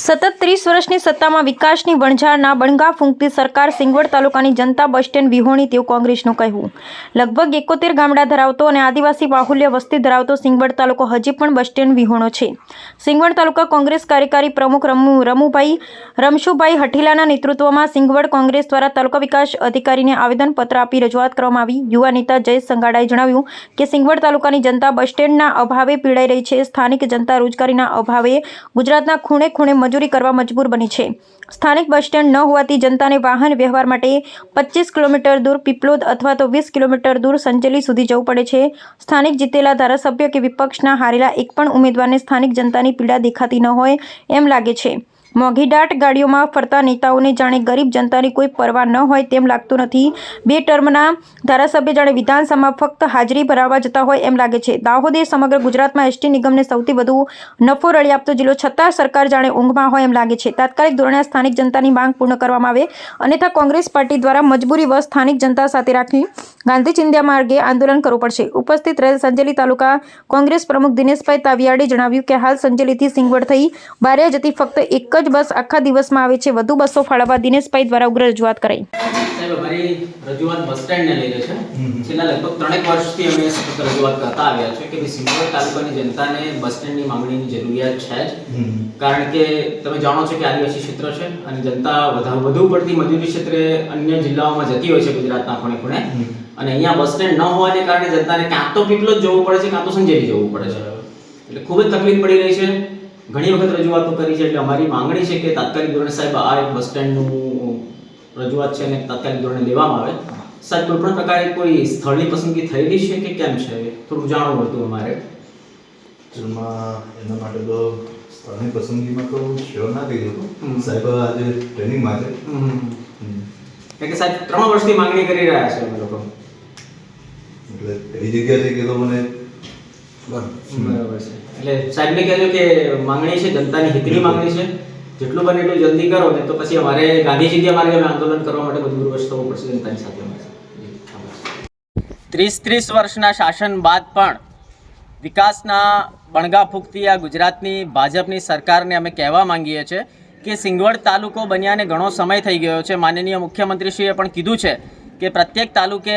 સતત ત્રીસ વર્ષની સત્તામાં વિકાસની વણઝારના બણગા ફૂંકતી સરકાર સિંગવડ તાલુકાની જનતા બસ સ્ટેન્ડ વિહોણી તેવું કોંગ્રેસનું કહેવું. લગભગ એકોતેર ગામડા ધરાવતો અને આદિવાસી બાહુલ્ય વસ્તી ધરાવતો સિંગવડ તાલુકો હજી પણ બસ સ્ટેન્ડ વિહોણો છે. સિંગવડ તાલુકા કોંગ્રેસ કાર્યકારી પ્રમુખ રમુ, રમુભાઈ, રમશુભાઈ હઠીલાના નેતૃત્વમાં સિંગવડ કોંગ્રેસ દ્વારા તાલુકા વિકાસ અધિકારીને આવેદનપત્ર આપી રજૂઆત કરવામાં આવી. યુવા નેતા જયેશ સંગાડાએ જણાવ્યું કે સિંગવડ તાલુકાની જનતા બસ સ્ટેન્ડના અભાવે પીડાઈ રહી છે. સ્થાનિક જનતા રોજગારીના અભાવે ગુજરાતના ખૂણે ખૂણે મજૂરી કરવા મજબૂર બની છે. સ્થાનિક બસ સ્ટેન્ડ ન હોવાથી જનતાને વાહન વ્યવહાર માટે પચીસ કિલોમીટર દૂર પીપલોદ અથવા તો વીસ કિલોમીટર દૂર સંજેલી સુધી જવું પડે છે. સ્થાનિક જીતેલા ધારાસભ્ય કે વિપક્ષના હારેલા એક પણ ઉમેદવારને સ્થાનિક જનતાની પીડા દેખાતી ન હોય એમ લાગે છે. મોંઘીદાટ ગાડીઓમાં ફરતા નેતાઓને જાણે ગરીબ જનતાની કોઈ પરવા ન હોય તેમ લાગતું નથી. બે ટર્મના ધારાસભ્ય જાણે વિધાનસભામાં ફક્ત હાજરી ભરાવવા જતા હોય એમ લાગે છે. દાહોદ એ સમગ્ર ગુજરાતમાં એસટી નિગમને સૌથી વધુ નફો રળી આપતો જિલ્લો છતાં સરકાર જાણે ઊંઘમાં હોય એમ લાગે છે. તાત્કાલિક ધોરણે સ્થાનિક જનતાની માંગ પૂર્ણ કરવામાં આવે. અન્યથા કોંગ્રેસ પાર્ટી દ્વારા મજબૂરી વશ સ્થાનિક જનતા સાથે રાખી ગાંધી ચિંધ્યા માર્ગે આંદોલન કરવું પડશે. ઉપસ્થિત રહેલ સંજેલી તાલુકા કોંગ્રેસ પ્રમુખ દિનેશભાઈ તાવિયાડે જણાવ્યું કે હાલ સંજેલીથી સિંગવડ થઈ બારિયા જતી ફક્ત એક જ બસ આખા દિવસમાં આવે છે. વધુ બસો ફાળવવા દિનેશભાઈ દ્વારા ઉગ્ર રજૂઆત કરાઈ. સાહેબ અમારી રજૂઆત બસ સ્ટેન્ડને લઈને છે. છેલ્લા લગભગ ત્રણેક વર્ષથી અમે સતત રજૂઆત કરતા આવ્યા છે કે ભાઈ સિંગવડ તાલુકાની જનતાને બસ સ્ટેન્ડની માંગણીની જરૂરિયાત છે જ. કારણ કે તમે જાણો છો કે આદિવાસી ક્ષેત્ર છે અને જનતા વધુ વધુ પડતી મજૂરી ક્ષેત્રે અન્ય જિલ્લાઓમાં જતી હોય છે ગુજરાતના ખૂણે ખૂણે અને અહીંયા બસ સ્ટેન્ડ ન હોવાને કારણે જનતાને કાં તો પીપલો જ જવું પડે છે કાં તો સંજેલી જવું પડે છે. એટલે ખૂબ જ તકલીફ પડી રહી છે. ઘણી વખત રજૂઆતો કરી છે એટલે અમારી માંગણી છે કે તાત્કાલિક ધોરણે સાહેબ આ એક બસ સ્ટેન્ડનું રજૂઆત છે અને તાત્કાલિક ધોરણે લેવામાં આવે. સાહેબ કોઈ પણ પ્રકારે કોઈ સ્થળની પસંદગી થયેલી છે કે કેમ છે? થોડું જાણવું હતું અમારે. એના માટે તો સ્થળની પસંદગીમાં તો શ્યોર ના થઈ હમ. સાહેબ આજે ટ્રેનિંગમાં છે. હમ. હમ. કારણ કે સાહેબ ત્રણ વર્ષથી માંગણી કરી રહ્યા છે અમે લોકો. એટલે એવી જગ્યાથી કે તો મને બરાબર છે. એટલે સાહેબને કહેજો કે માંગણી છે જનતાની હિતની માંગણી છે. જેટલું બને એટલું જલ્દી કરો ને તો પછી અમારે ગાંધી ચિંધ્યા માર્ગે આંદોલન કરવા માટે મજબૂર થવું પડશે જનતાની સાથે અમારે. ત્રીસ ત્રીસ વર્ષના શાસન બાદ પણ વિકાસના બણગા ફૂંકતી આ ગુજરાતની ભાજપની સરકારને અમે કહેવા માંગીએ છીએ કે સિંગવડ તાલુકો બન્યાને ઘણો સમય થઈ ગયો છે. માનનીય મુખ્યમંત્રીશ્રીએ પણ કીધું છે કે પ્રત્યેક તાલુકે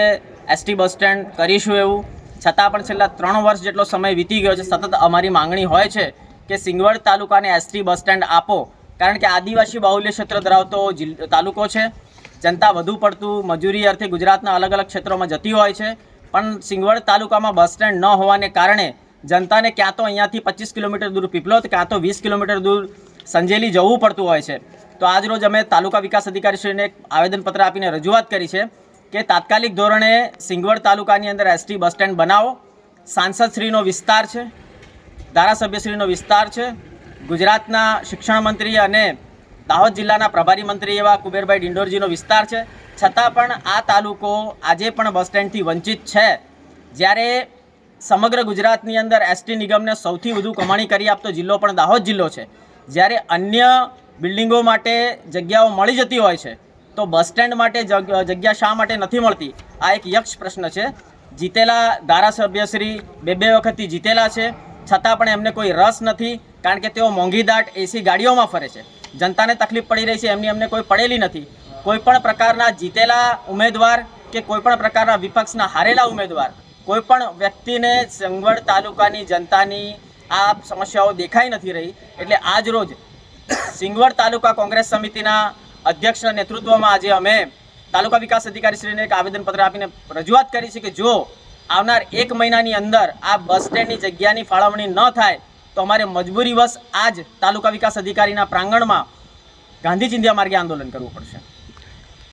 એસટી બસ સ્ટેન્ડ કરીશું એવું. છતાં પણ છેલ્લા ત્રણ વર્ષ જેટલો સમય વીતી ગયો છે, સતત અમારી માંગણી હોય છે કે સિંગવડ તાલુકાને એસટી બસ સ્ટેન્ડ આપો. કારણ કે આદિવાસી બાહુલ્ય ક્ષેત્ર ધરાવતો તાલુકો છે. જનતા વધુ પડતું મજૂરી અર્થે ગુજરાતના અલગ અલગ ક્ષેત્રોમાં જતી હોય છે. પણ સિંગવડ તાલુકામાં બસ સ્ટેન્ડ ન હોવાને કારણે જનતાને ક્યાં તો અહીંયાથી પચીસ કિલોમીટર દૂર પીપલોદ, ક્યાં તો વીસ કિલોમીટર દૂર સંજેલી જવું પડતું હોય છે. તો આજ રોજ અમે તાલુકા વિકાસ અધિકારીશ્રીને આવેદનપત્ર આપીને રજૂઆત કરી છે. કે તાત્કાલિક ધોરણે સિંગવડ તાલુકાની અંદર એસટી બસ સ્ટેન્ડ બનાવો. સાંસદશ્રીનો વિસ્તાર છે, ધારાસભ્યશ્રીનો વિસ્તાર છે. ગુજરાતના શિક્ષણ મંત્રી અને દાહોદ જિલ્લાના પ્રભારી મંત્રી એવા કુબેરભાઈ ડિંડોરજીનો વિસ્તાર છે. છતાં પણ આ તાલુકો આજે પણ બસ સ્ટેન્ડથી વંચિત છે. જ્યારે સમગ્ર ગુજરાતની અંદર એસટી નિગમને સૌથી વધુ કમાણી કરી આપતો જિલ્લો પણ દાહોદ જિલ્લો છે. જ્યારે અન્ય બિલ્ડિંગો માટે જગ્યાઓ મળી જતી હોય છે તો બસ સ્ટેન્ડ માટે જગ્યા શા માટે નથી મળતી? આ એક યક્ષ પ્રશ્ન છે. જીતેલા ધારાસભ્યશ્રી બે બે વખતથી જીતેલા છે. છતાં પણ એમને કોઈ રસ નથી, કારણ કે તેઓ મોંઘીદાટ એસી ગાડીઓમાં ફરે છે. જનતાને તકલીફ પડી રહી છે, એમની એમને કોઈ પડેલી નથી. કોઈ પણ પ્રકારના જીતેલા ઉમેદવાર કે કોઈ પણ પ્રકારના વિપક્ષના હારેલા ઉમેદવાર, કોઈ પણ વ્યક્તિને સંગવડ તાલુકાની જનતાની આ સમસ્યાઓ દેખાઈ નથી રહી. એટલે આજ રોજ સિંગવડ તાલુકા કોંગ્રેસ સમિતિના અધ્યક્ષના નેતૃત્વમાં આજે અમે તાલુકા વિકાસ અધિકારીશ્રીને એક આવેદનપત્ર આપીને રજૂઆત કરી છે કે જો આવનાર એક મહિનાની અંદર આ બસ સ્ટેન્ડની જગ્યાની ફાળવણી ન થાય, તો અમારે મજબૂરીવશ આજ તાલુકા વિકાસ અધિકારીના પ્રાંગણમાં ગાંધી ચિંધ્યા માર્ગે આંદોલન કરવું પડશે.